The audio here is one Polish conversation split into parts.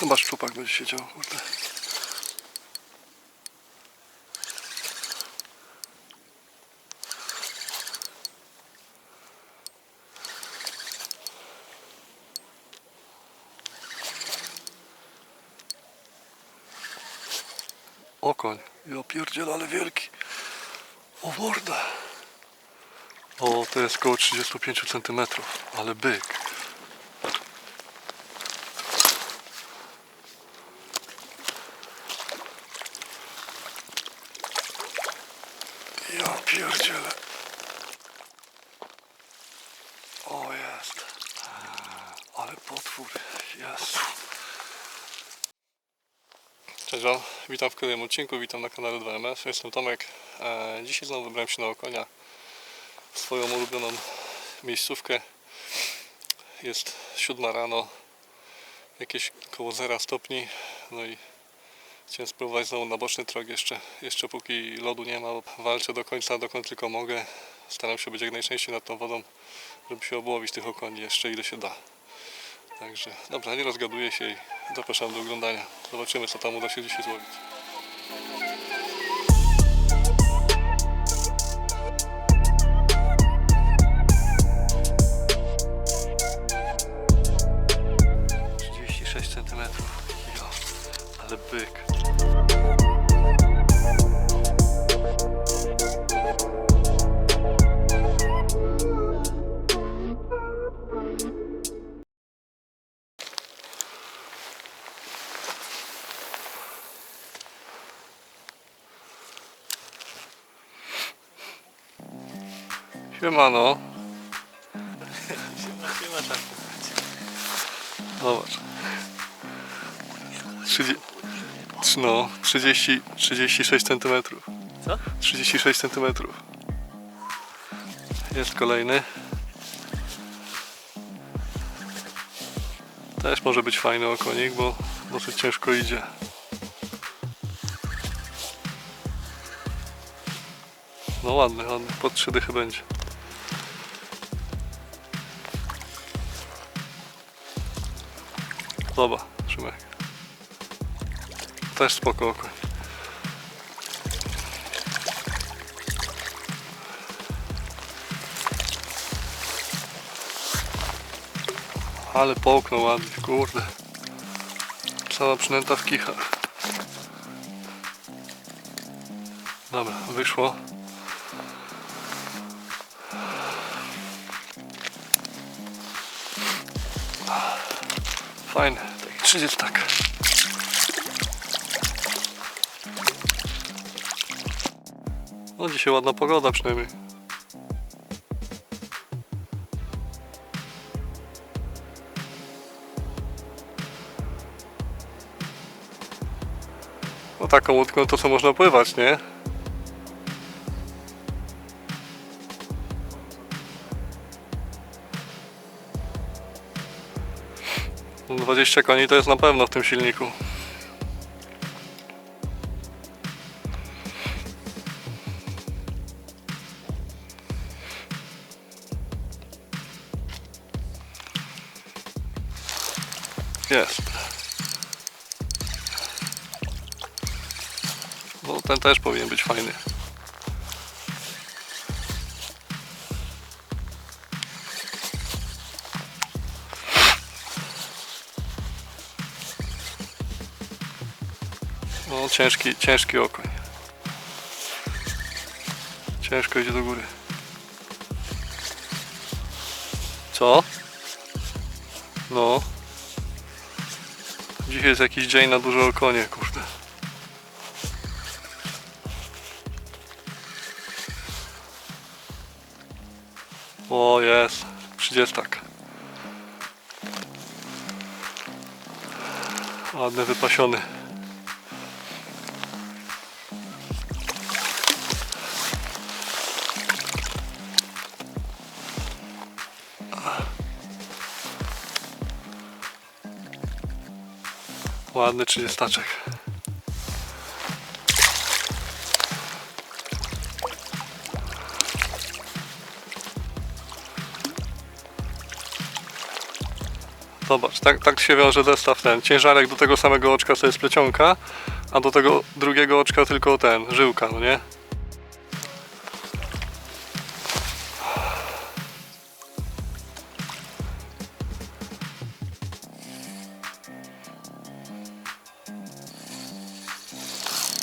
Chyba szczupak będzie siedział, kurde. Okoń. Ja pierdzielę, ale wielki. O mordę. O, to jest około 35 cm, ale byk. Ja pierdzielę. O jest. Ale potwór. Jezu. Cześć Wam, witam w kolejnym odcinku, witam na kanale 2MS, jestem Tomek. E, dzisiaj znowu wybrałem się na Okonia w swoją ulubioną miejscówkę. Jest siódma rano, jakieś około 0 stopni, no i chciałem spróbować znowu na boczny trog jeszcze, jeszcze póki lodu nie ma, walczę do końca, dokąd tylko mogę. Staram się być jak najczęściej nad tą wodą, żeby się obłowić tych okoni jeszcze ile się da. Także dobra, nie rozgaduję się i zapraszam do oglądania. Zobaczymy co tam uda się dzisiaj złowić. Siemano. Zobacz. 30, no, 30, 36 cm. Co? 36 cm. Jest kolejny. Też może być fajny okonik, bo dosyć ciężko idzie. No ładny, ładny. Pod trzy dychy będzie. Dobra, Szymek. Też spoko okoń. Ale połknął ładnie, kurde. Cała przynęta w kichach. Dobra, wyszło. Fajne, taki 30 tak. No dzisiaj ładna pogoda przynajmniej. No taką łódką to co można pływać, nie? No 20 koni to jest na pewno w tym silniku. Jest. No ten też powinien być fajny. No ciężki, ciężki okoń. Ciężko idzie do góry. Co? No. Dzisiaj jest jakiś dzień na duże okonie, kurde. O jest, 30. Ładny, wypasiony. Ładny trzydziestaczek. Zobacz, tak, tak się wiąże zestaw ten. Ciężarek do tego samego oczka to jest plecionka, a do tego drugiego oczka tylko ten, żyłka, no nie?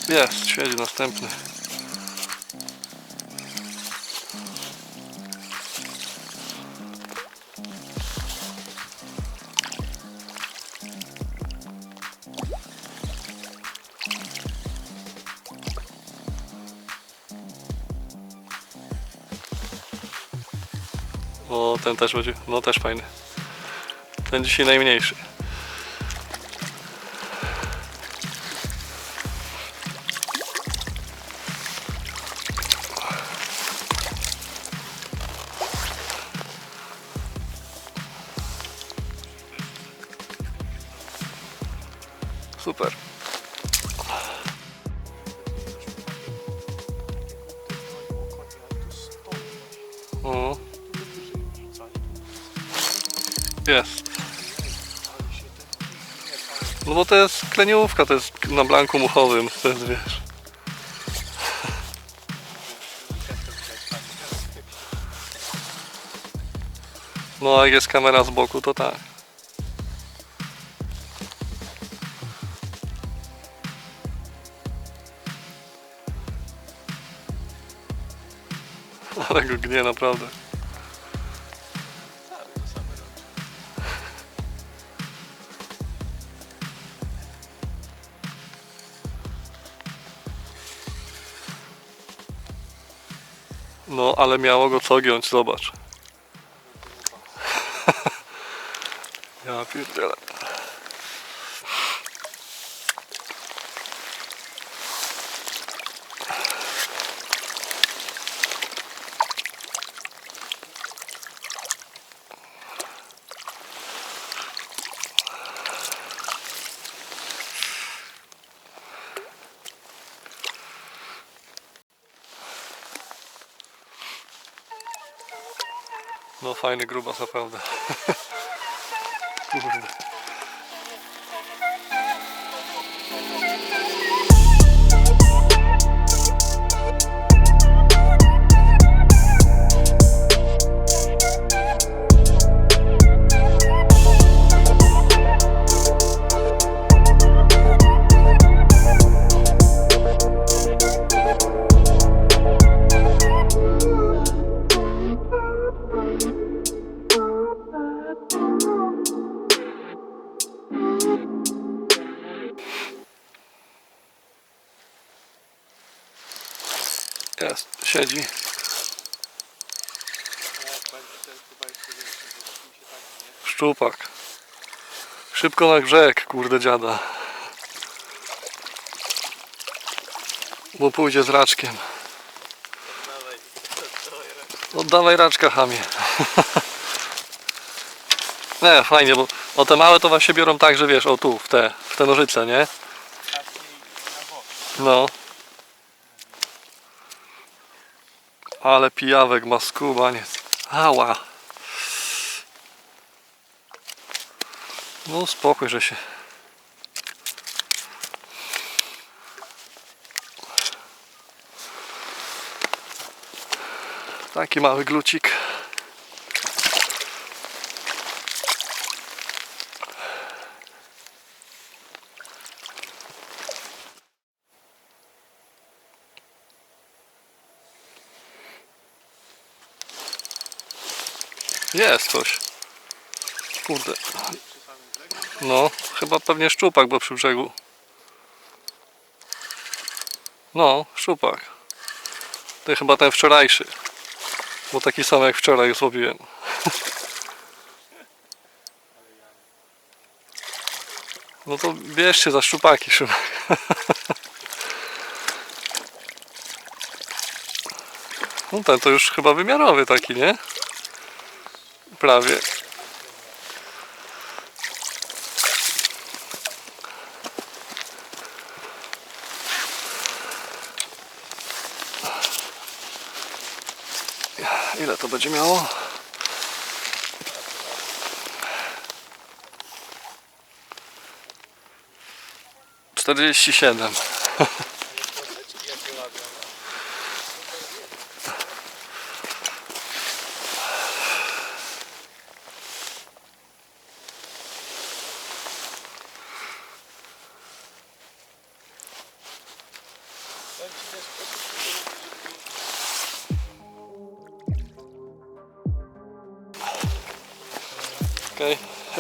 Jest, siedzi następny. O, ten też będzie, no też fajny. Ten dzisiaj najmniejszy. Super. O. Jest. No bo to jest kleniówka, to jest na blanku muchowym, to jest wiesz. No jak jest kamera z boku, to tak. Ale go gnie naprawdę. No, ale miało go co giąć, zobacz. ja pierdzielę. No fajny grubas naprawdę. Kurde. Siedzi. Szczupak. Szybko na brzeg, kurde dziada. Bo pójdzie z raczkiem. Oddawaj raczka, hamie. Nie, fajnie, bo o te małe to właśnie biorą tak, że wiesz, o tu, w te, w te nożyce, nie? No. Ale pijawek ma skubaniec. Ała. No spokój, że się. Taki mały glucik. Jest coś. Kurde. No, chyba pewnie szczupak, bo przy brzegu. No, szczupak. To chyba ten wczorajszy. Bo taki sam jak wczoraj złowiłem. No to bierzcie za szczupaki, Szymek. No ten to już chyba wymiarowy taki, nie? Prawie. Ile to będzie miało? Czterdzieści siedem.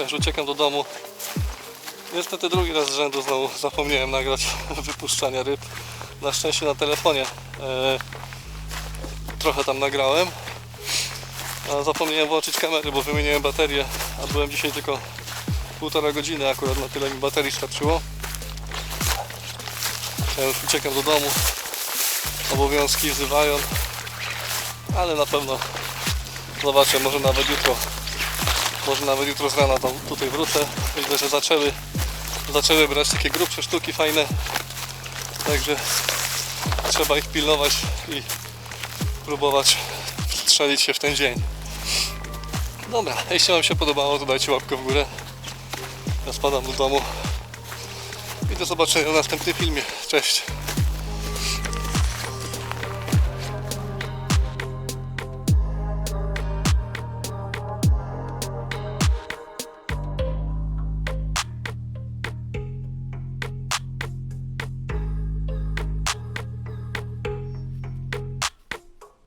już uciekam do domu. Niestety drugi raz z rzędu znowu zapomniałem nagrać wypuszczania ryb. Na szczęście na telefonie e, trochę tam nagrałem. A zapomniałem włączyć kamery, bo wymieniłem baterię, a byłem dzisiaj tylko półtora godziny, akurat na tyle mi baterii starczyło. Ja już uciekam do domu. Obowiązki wzywają, ale na pewno zobaczę, może nawet jutro może nawet jutro z rana tam tutaj wrócę. Myślę, że zaczęły, zaczęły brać takie grubsze sztuki fajne. Także trzeba ich pilnować i próbować strzelić się w ten dzień. Dobra, jeśli Wam się podobało, to dajcie łapkę w górę. Ja spadam do domu. I do zobaczenia w następnym filmie. Cześć!